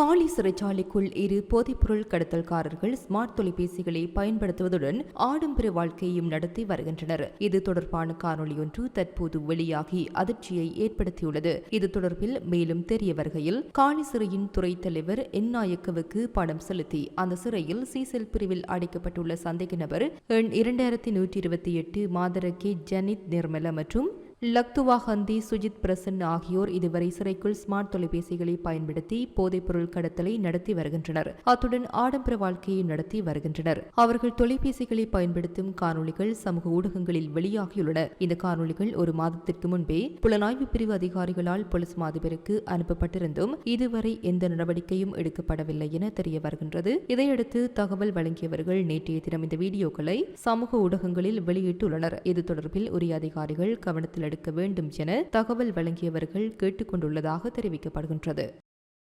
காலி சிறைச்சாலைக்குள் இரு போதைப்பொருள் கடத்தல்காரர்கள் ஸ்மார்ட் தொலைபேசிகளை பயன்படுத்துவதுடன் ஆடம்பர வாழ்க்கையும் நடத்தி வருகின்றனர். இது தொடர்பான காணொளி ஒன்று தற்போது வெளியாகி அதிர்ச்சியை ஏற்படுத்தியுள்ளது. இது தொடர்பில் மேலும் தெரிய வருகையில் காலி சிறையின் துறை தலைவர் என் நாயக்கவுக்கு பணம் செலுத்தி அந்த சிறையில் சீசல் பிரிவில் அடைக்கப்பட்டுள்ள சந்தேக நபர் எண் இரண்டாயிரத்தி நூற்றி இருபத்தி எட்டு மாதரக்கே ஜனித் நிர்மல மற்றும் லக்துவா ஹந்தி சுஜித் பிரசன் ஆகியோர் இதுவரை சிறைக்குள் ஸ்மார்ட் தொலைபேசிகளை பயன்படுத்தி போதைப்பொருள் கடத்தலை நடத்தி வருகின்றனர். அத்துடன் ஆடம்பர வாழ்க்கையை நடத்தி வருகின்றனர். அவர்கள் தொலைபேசிகளை பயன்படுத்தும் காணொளிகள் சமூக ஊடகங்களில் வெளியாகியுள்ளன. இந்த காணொளிகள் ஒரு மாதத்திற்கு முன்பே புலனாய்வு பிரிவு அதிகாரிகளால் போலீஸ் மாதிபருக்கு அனுப்பப்பட்டிருந்தும் இதுவரை எந்த நடவடிக்கையும் எடுக்கப்படவில்லை என தெரிய வருகின்றது. இதையடுத்து தகவல் வழங்கியவர்கள் நேற்றைய தினம் இந்த வீடியோக்களை சமூக ஊடகங்களில் வெளியிட்டுள்ளனர். இது தொடர்பில் உரிய அதிகாரிகள் கவனத்தில் எடுக்க வேண்டும் என தகவல் வழங்கியவர்கள் கேட்டுக்கொண்டுள்ளதாக தெரிவிக்கப்படுகின்றது.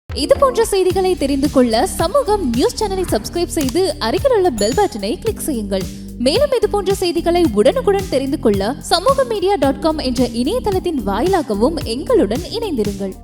இது போன்ற செய்திகளை தெரிந்து கொள்ள சமூகம் நியூஸ் சேனலை சப்ஸ்கிரைப் செய்து அருகில் உள்ள பெல் பட்டனை கிளிக் செய்யுங்கள். மேலும் இது போன்ற செய்திகளை உடனுக்குடன் தெரிந்து கொள்ள சமூக மீடியா டாட் காம் என்ற இணையதளத்தின் வாயிலாகவும் எங்களுடன் இணைந்திருங்கள்.